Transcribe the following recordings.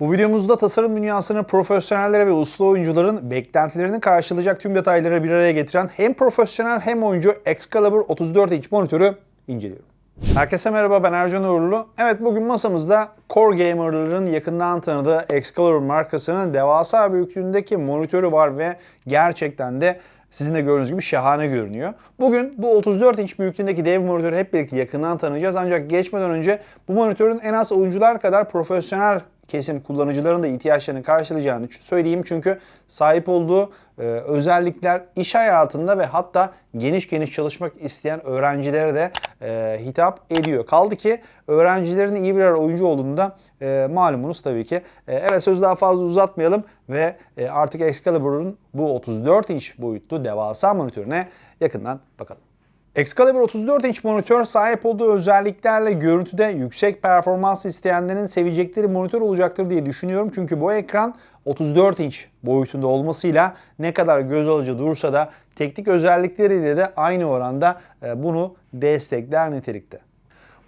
Bu videomuzda tasarım dünyasının profesyonelleri ve uslu oyuncuların beklentilerini karşılayacak tüm detayları bir araya getiren hem profesyonel hem oyuncu Excalibur 34 inç monitörü inceliyorum. Herkese merhaba ben Ercan Uğurlu. Evet bugün masamızda Core Gamer'ların yakından tanıdığı Excalibur markasının devasa büyüklüğündeki monitörü var ve gerçekten de sizin de gördüğünüz gibi şahane görünüyor. Bugün bu 34 inç büyüklüğündeki dev monitörü hep birlikte yakından tanıyacağız. Ancak geçmeden önce bu monitörün en az oyuncular kadar profesyonel kesim kullanıcıların da ihtiyaçlarını karşılayacağını söyleyeyim. Çünkü sahip olduğu e, özellikler iş hayatında ve hatta geniş geniş çalışmak isteyen öğrencilere de e, hitap ediyor. Kaldı ki öğrencilerin iyi birer oyuncu olduğunda e, malumunuz tabii ki. E, evet sözü daha fazla uzatmayalım ve e, artık Excalibur'un bu 34 inç boyutlu devasa monitörüne yakından bakalım. Excalibur 34 inç monitör sahip olduğu özelliklerle görüntüde yüksek performans isteyenlerin sevecekleri monitör olacaktır diye düşünüyorum. Çünkü bu ekran 34 inç boyutunda olmasıyla ne kadar göz alıcı dursa da teknik özellikleriyle de aynı oranda e, bunu destekler nitelikte.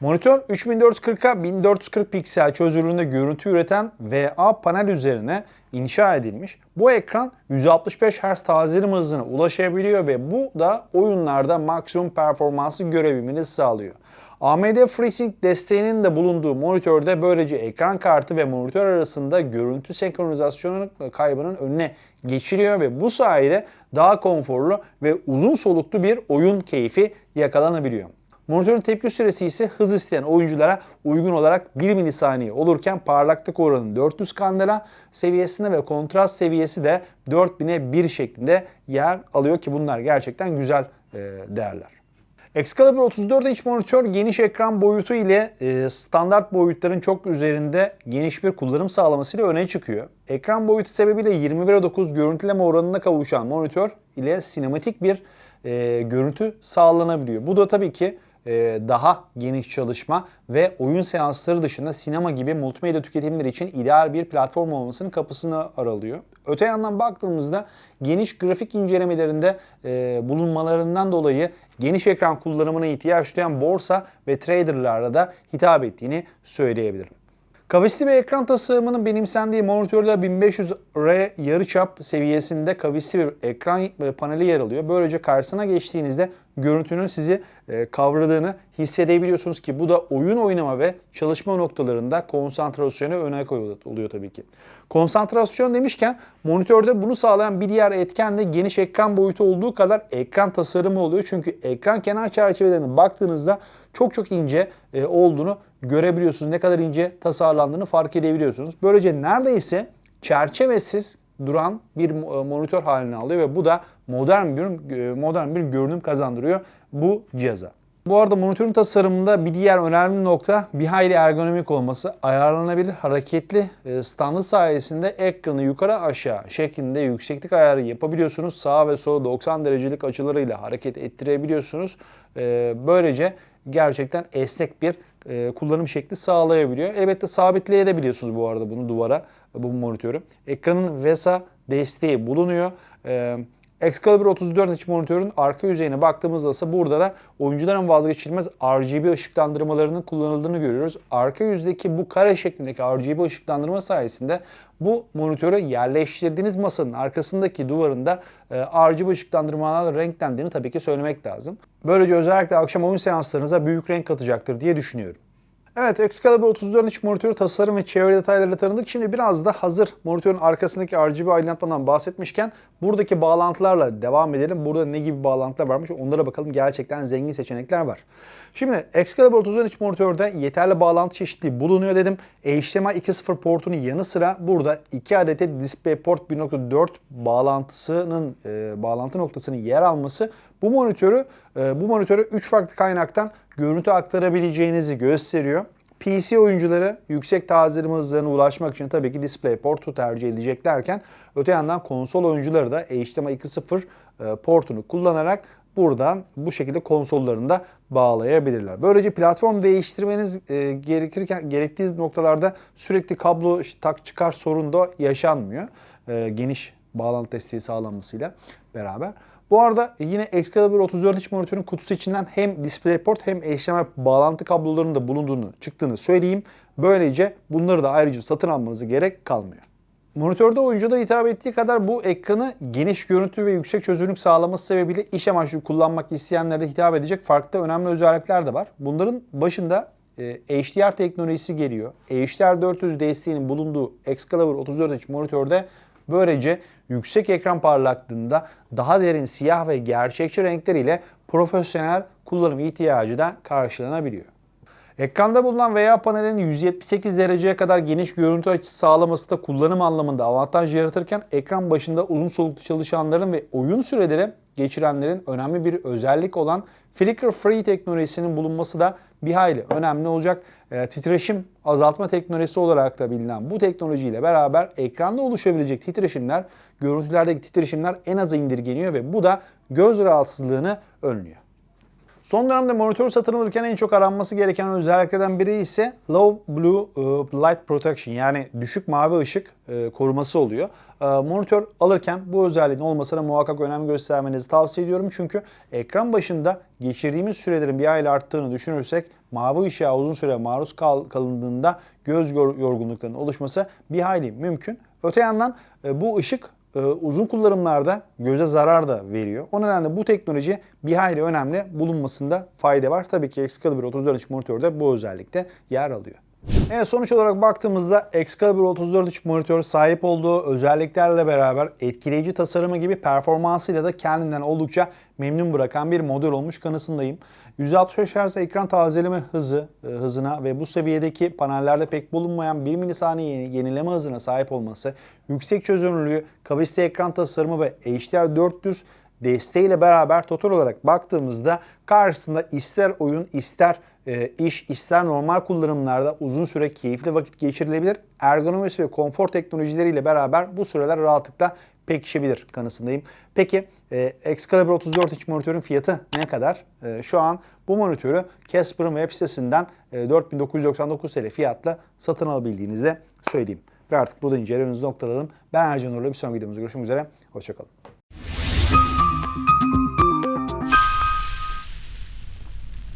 Monitör 3440'a 1440 piksel çözünürlüğünde görüntü üreten VA panel üzerine inşa edilmiş. Bu ekran 165 Hz tazelim hızına ulaşabiliyor ve bu da oyunlarda maksimum performansı görebilmenizi sağlıyor. AMD FreeSync desteğinin de bulunduğu monitörde böylece ekran kartı ve monitör arasında görüntü senkronizasyonu kaybının önüne geçiriyor ve bu sayede daha konforlu ve uzun soluklu bir oyun keyfi yakalanabiliyor. Monitörün tepki süresi ise hız isteyen oyunculara uygun olarak 1 milisaniye olurken parlaklık oranı 400 kandela seviyesinde ve kontrast seviyesi de 4000'e 1 şeklinde yer alıyor ki bunlar gerçekten güzel e, değerler. Excalibur 34 inç monitör geniş ekran boyutu ile e, standart boyutların çok üzerinde geniş bir kullanım sağlamasıyla öne çıkıyor. Ekran boyutu sebebiyle 21'e 9 görüntüleme oranına kavuşan monitör ile sinematik bir e, görüntü sağlanabiliyor. Bu da tabii ki daha geniş çalışma ve oyun seansları dışında sinema gibi multimedya tüketimleri için ideal bir platform olmasının kapısını aralıyor. Öte yandan baktığımızda geniş grafik incelemelerinde e, bulunmalarından dolayı geniş ekran kullanımına ihtiyaç duyan borsa ve traderlara da hitap ettiğini söyleyebilirim. Kavisli bir ekran tasarımının benimsendiği monitörde 1500R yarıçap seviyesinde kavisli bir ekran paneli yer alıyor. Böylece karşısına geçtiğinizde görüntünün sizi e, kavradığını hissedebiliyorsunuz ki bu da oyun oynama ve çalışma noktalarında konsantrasyona öne oluyor tabii ki. Konsantrasyon demişken monitörde bunu sağlayan bir diğer etken de geniş ekran boyutu olduğu kadar ekran tasarımı oluyor. Çünkü ekran kenar çerçevelerine baktığınızda çok çok ince e, olduğunu görebiliyorsunuz. Ne kadar ince tasarlandığını fark edebiliyorsunuz. Böylece neredeyse çerçevesiz duran bir monitör haline alıyor ve bu da modern bir e, modern bir görünüm kazandırıyor bu cihaza. Bu arada monitörün tasarımında bir diğer önemli nokta bir hayli ergonomik olması. Ayarlanabilir hareketli e, standı sayesinde ekranı yukarı aşağı şeklinde yükseklik ayarı yapabiliyorsunuz. Sağa ve sola 90 derecelik açılarıyla hareket ettirebiliyorsunuz. E, böylece gerçekten esnek bir kullanım şekli sağlayabiliyor. Elbette sabitleyebiliyorsunuz bu arada bunu duvara bu monitörü. Ekranın VESA desteği bulunuyor. Excalibur 34 inç monitörün arka yüzeyine baktığımızda ise burada da oyuncuların vazgeçilmez RGB ışıklandırmalarının kullanıldığını görüyoruz. Arka yüzdeki bu kare şeklindeki RGB ışıklandırma sayesinde bu monitörü yerleştirdiğiniz masanın arkasındaki duvarında e, RGB ışıklandırmalarla renklendiğini tabii ki söylemek lazım. Böylece özellikle akşam oyun seanslarınıza büyük renk katacaktır diye düşünüyorum. Evet Excalibur 34 inç monitörü tasarım ve çevre detaylarıyla tanıdık. Şimdi biraz da hazır monitörün arkasındaki RGB aydınlatmadan bahsetmişken buradaki bağlantılarla devam edelim. Burada ne gibi bağlantılar varmış onlara bakalım. Gerçekten zengin seçenekler var. Şimdi Excalibur 34 inç monitörde yeterli bağlantı çeşitliliği bulunuyor dedim. HDMI 2.0 portunun yanı sıra burada 2 adet DisplayPort 1.4 bağlantısının e, bağlantı noktasının yer alması bu monitörü e, bu monitörü 3 farklı kaynaktan görüntü aktarabileceğinizi gösteriyor. PC oyuncuları yüksek tazeleme hızlarına ulaşmak için tabii ki DisplayPort'u tercih edeceklerken öte yandan konsol oyuncuları da HDMI 2.0 e, portunu kullanarak buradan bu şekilde konsollarında bağlayabilirler. Böylece platform değiştirmeniz e, gerekirken gerektiği noktalarda sürekli kablo tak çıkar sorun da yaşanmıyor. Geniş bağlantı desteği sağlanmasıyla beraber. Bu arada yine Excalibur 34 inç monitörün kutusu içinden hem DisplayPort hem HDMI bağlantı kablolarının da bulunduğunu çıktığını söyleyeyim. Böylece bunları da ayrıca satın almanıza gerek kalmıyor. Monitörde oyunculara hitap ettiği kadar bu ekranı geniş görüntü ve yüksek çözünürlük sağlaması sebebiyle iş amaçlı kullanmak isteyenlere de hitap edecek farklı önemli özellikler de var. Bunların başında e, HDR teknolojisi geliyor. HDR 400 desteğinin bulunduğu Excalibur 34 inç monitörde böylece yüksek ekran parlaklığında daha derin siyah ve gerçekçi renkler ile profesyonel kullanım ihtiyacı da karşılanabiliyor. Ekranda bulunan VA panelinin 178 dereceye kadar geniş görüntü açısı sağlaması da kullanım anlamında avantaj yaratırken ekran başında uzun soluklu çalışanların ve oyun süreleri geçirenlerin önemli bir özellik olan Flicker Free teknolojisinin bulunması da bir hayli önemli olacak. E, titreşim azaltma teknolojisi olarak da bilinen bu teknolojiyle beraber ekranda oluşabilecek titreşimler, görüntülerdeki titreşimler en aza indirgeniyor ve bu da göz rahatsızlığını önlüyor. Son dönemde monitör satın alırken en çok aranması gereken özelliklerden biri ise Low Blue e, Light Protection yani düşük mavi ışık e, koruması oluyor. Monitör alırken bu özelliğin olmasına muhakkak önem göstermenizi tavsiye ediyorum. Çünkü ekran başında geçirdiğimiz sürelerin bir ayla arttığını düşünürsek mavi ışığa uzun süre maruz kal- kalındığında göz yor- yorgunluklarının oluşması bir hayli mümkün. Öte yandan e, bu ışık e, uzun kullanımlarda göze zarar da veriyor. O nedenle bu teknoloji bir hayli önemli bulunmasında fayda var. Tabii ki Excalibur 34 inç monitörde bu özellikte yer alıyor. Evet sonuç olarak baktığımızda Excalibur 34 inç monitör sahip olduğu özelliklerle beraber etkileyici tasarımı gibi performansıyla da kendinden oldukça memnun bırakan bir model olmuş kanısındayım. 165 Hz ekran tazeleme hızı e, hızına ve bu seviyedeki panellerde pek bulunmayan 1 milisaniye yenileme hızına sahip olması, yüksek çözünürlüğü, kavisli ekran tasarımı ve HDR 400 desteğiyle beraber total olarak baktığımızda karşısında ister oyun ister e, iş ister normal kullanımlarda uzun süre keyifli vakit geçirilebilir. Ergonomisi ve konfor teknolojileriyle beraber bu süreler rahatlıkla pekişebilir kanısındayım. Peki e, Excalibur 34 inç monitörün fiyatı ne kadar? E, şu an bu monitörü Casper'ın web sitesinden e, 4999 TL fiyatla satın alabildiğinizi de söyleyeyim. Ve artık burada incelememizi noktalayalım. Ben Ercan Uğur'la bir sonraki videomuzda görüşmek üzere. Hoşçakalın.